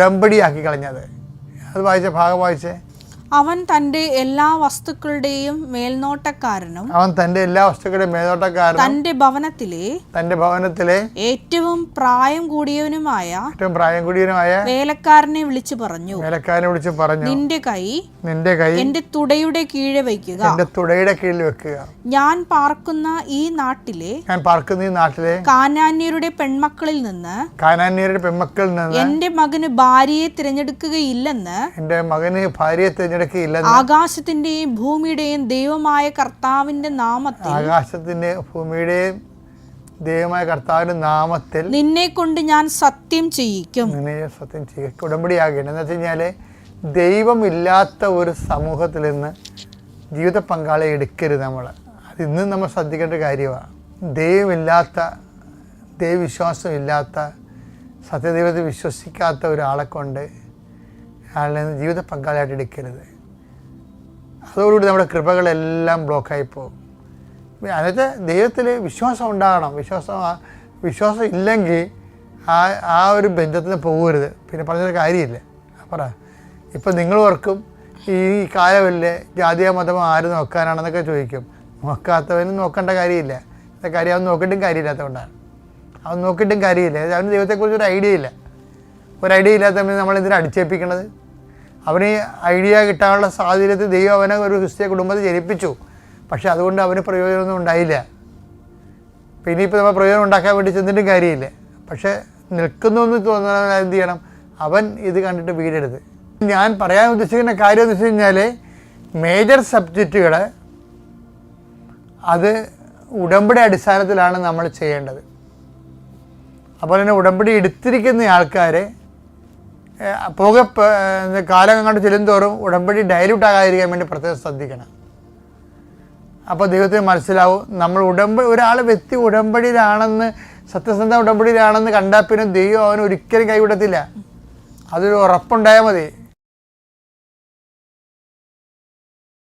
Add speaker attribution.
Speaker 1: ഉടമ്പടിയാക്കി കളഞ്ഞത്. അത് വായിച്ച ഭാഗം വായിച്ചേ.
Speaker 2: അവൻ തന്റെ എല്ലാ വസ്തുക്കളുടെയും മേൽനോട്ടക്കാരനും
Speaker 1: അവൻ തന്റെ എല്ലാ വസ്തുക്കളുടെയും മേൽനോട്ടക്കാരൻ
Speaker 2: തന്റെ ഭവനത്തിലെ
Speaker 1: തന്റെ ഭവനത്തിലെ
Speaker 2: ഏറ്റവും പ്രായം കൂടിയവനുമായ
Speaker 1: ഏറ്റവും പ്രായം കൂടിയവനുമായ
Speaker 2: വേലക്കാരനെ വിളിച്ചു പറഞ്ഞു.
Speaker 1: വേലക്കാരനെ വിളിച്ചു പറഞ്ഞു.
Speaker 2: നിന്റെ കൈ
Speaker 1: നിന്റെ കൈ
Speaker 2: എന്റെ തുടയുടെ കീഴെ വയ്ക്കുക.
Speaker 1: എന്റെ തുടയുടെ കീഴിൽ വെക്കുക.
Speaker 2: ഞാൻ പാർക്കുന്ന ഈ നാട്ടിലെ
Speaker 1: ഞാൻ പാർക്കുന്ന ഈ നാട്ടിലെ
Speaker 2: കാനാന്യരുടെ പെൺമക്കളിൽ നിന്ന്
Speaker 1: കാനാന്യരുടെ പെൺമക്കളിൽ നിന്ന്
Speaker 2: എന്റെ മകന് ഭാര്യയെ തിരഞ്ഞെടുക്കുകയില്ലെന്ന്
Speaker 1: എന്റെ മകന് ഭാര്യയെ തിരഞ്ഞെടുക്കുകയില്ലെന്ന്
Speaker 2: ആകാശത്തിന്റെയും ഭൂമിയുടെയും ദൈവമായ കർത്താവിന്റെ നാമത്തിൽ
Speaker 1: ആകാശത്തിന്റെ ഭൂമിയുടെയും ദൈവമായ കർത്താവിന്റെ നാമത്തിൽ
Speaker 2: നിന്നെ കൊണ്ട് ഞാൻ സത്യം ചെയ്യിക്കും.
Speaker 1: നിന്നെ സത്യം ചെയ്യുക ഉടമ്പടിയാകേണ്ടത് എന്ന് വെച്ച് ദൈവം ദൈവമില്ലാത്ത ഒരു സമൂഹത്തിൽ നിന്ന് ജീവിത പങ്കാളിയെ എടുക്കരുത് നമ്മൾ അത് ഇന്നും നമ്മൾ ശ്രദ്ധിക്കേണ്ട കാര്യമാണ്. ദൈവമില്ലാത്ത ദൈവവിശ്വാസമില്ലാത്ത സത്യദൈവത്തെ വിശ്വസിക്കാത്ത ഒരാളെ കൊണ്ട് അയാളെ ജീവിത പങ്കാളിയായിട്ട് എടുക്കരുത്. അതോടുകൂടി നമ്മുടെ കൃപകളെല്ലാം ബ്ലോക്കായി പോകും. അതായത് ദൈവത്തിൽ വിശ്വാസം ഉണ്ടാകണം. വിശ്വാസം വിശ്വാസം ഇല്ലെങ്കിൽ ആ ആ ഒരു ബന്ധത്തിന് പോകരുത്. പിന്നെ പറഞ്ഞൊരു കാര്യമില്ല. പറ. ഇപ്പം നിങ്ങൾ ഓർക്കും ഈ കാലമല്ലേ ജാതിയോ മതമോ ആര് നോക്കാനാണെന്നൊക്കെ ചോദിക്കും. നോക്കാത്തവനും നോക്കേണ്ട കാര്യമില്ല. കാര്യം അവൻ നോക്കിയിട്ടും കാര്യമില്ലാത്തതുകൊണ്ടാണ്. അവൻ നോക്കിയിട്ടും കാര്യമില്ല. അവന് ദൈവത്തെക്കുറിച്ചൊരു ഐഡിയ ഇല്ല. ഒരു ഐഡിയ ഇല്ലാത്ത നമ്മൾ എന്തിനാ അടിച്ചേൽപ്പിക്കണത്? അവന് ഐഡിയ കിട്ടാനുള്ള സാഹചര്യത്തിൽ ദൈവം അവനെ ഒരു ക്രിസ്ത്യ കുടുംബത്തിൽ ജനിപ്പിച്ചു. പക്ഷെ അതുകൊണ്ട് അവന് പ്രയോജനമൊന്നും ഉണ്ടായില്ല. പിന്നെ ഇനിയിപ്പോൾ നമ്മൾ പ്രയോജനം ഉണ്ടാക്കാൻ വേണ്ടി ചെന്നിട്ടും കാര്യമില്ല. പക്ഷേ നിൽക്കുന്നു എന്ന് തോന്നുന്ന എന്ത് ചെയ്യണം? അവൻ ഇത് കണ്ടിട്ട് വീടെടുത്ത്. ഞാൻ പറയാൻ ഉദ്ദേശിക്കുന്ന കാര്യം എന്ന് വെച്ച് കഴിഞ്ഞാൽ മേജർ സബ്ജക്റ്റുകൾ അത് ഉടമ്പടി അടിസ്ഥാനത്തിലാണ് നമ്മൾ ചെയ്യേണ്ടത്. അപ്പോൾ തന്നെ ഉടമ്പടി എടുത്തിരിക്കുന്ന ആൾക്കാരെ പോകെ കാലം അങ്ങോട്ട് ചെല്ലുന്തോറും ഉടമ്പടി ഡയലൂട്ട് ആകാതിരിക്കാൻ വേണ്ടി പ്രത്യേകം ശ്രദ്ധിക്കണം. അപ്പോൾ ദൈവത്തിന് മനസ്സിലാവും നമ്മൾ ഉടമ്പടി ഒരാൾ വ്യക്തി ഉടമ്പടിയിലാണെന്ന് സത്യസന്ധ ഉടമ്പടിയിലാണെന്ന് കണ്ടാൽ പിന്നെ ദൈവം അവന് ഒരിക്കലും കൈവിടത്തില്ല. അതൊരു ഉറപ്പുണ്ടായാൽ മതി.